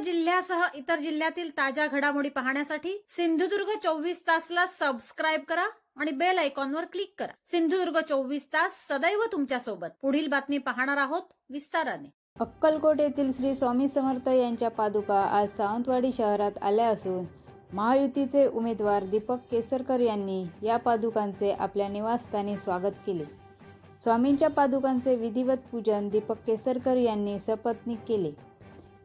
जिल्ह्यासह इतर जिल्ह्यातील ताज्या घडामोडी पाहण्यासाठी सिंधुदुर्ग चोवीस तासला सबस्क्राईब करा आणि बेल आयकॉनवर क्लिक करा. सिंधुदुर्ग चोवीस तास सदैव तुमच्यासोबत पुढील बातमी पाहणार आहोत विस्ताराने. अक्कलकोट येथील श्री स्वामी समर्थ यांच्या पादुका आज सावंतवाडी शहरात आल्या असून महायुतीचे उमेदवार दीपक केसरकर यांनी या पादुकांचे आपल्या निवासस्थानी स्वागत केले. स्वामींच्या पादुकांचे विधिवत पूजन दीपक केसरकर यांनी सपत्नीक केले.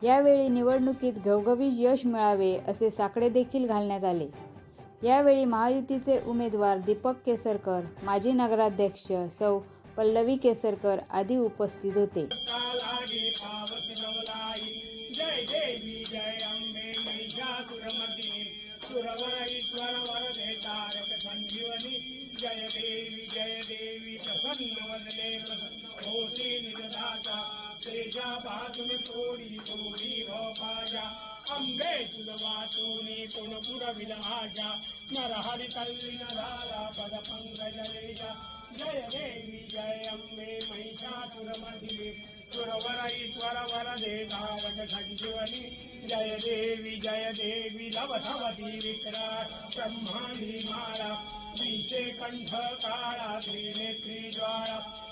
यावेळी निवडणुकीत घवघवीत यश मिळावे असे साकडे देखील घालण्यात आले. यावेळी महायुतीचे उमेदवार दीपक केसरकर माजी नगराध्यक्ष सौ. पल्लवी केसरकर आदी उपस्थित होते. जय देवी जय अंबे महिषासुरमर्दिनी अम्बे तुणपुरविरहरि तल्ली जय देवि जय अम्बे मै चातुरमधिरवरै स्वर वरदेवान संजवरी जय देवि जय देवि दवधवधि विक्र ब्रह्मा कण्ठकाळा दे नेत्रीद्वारा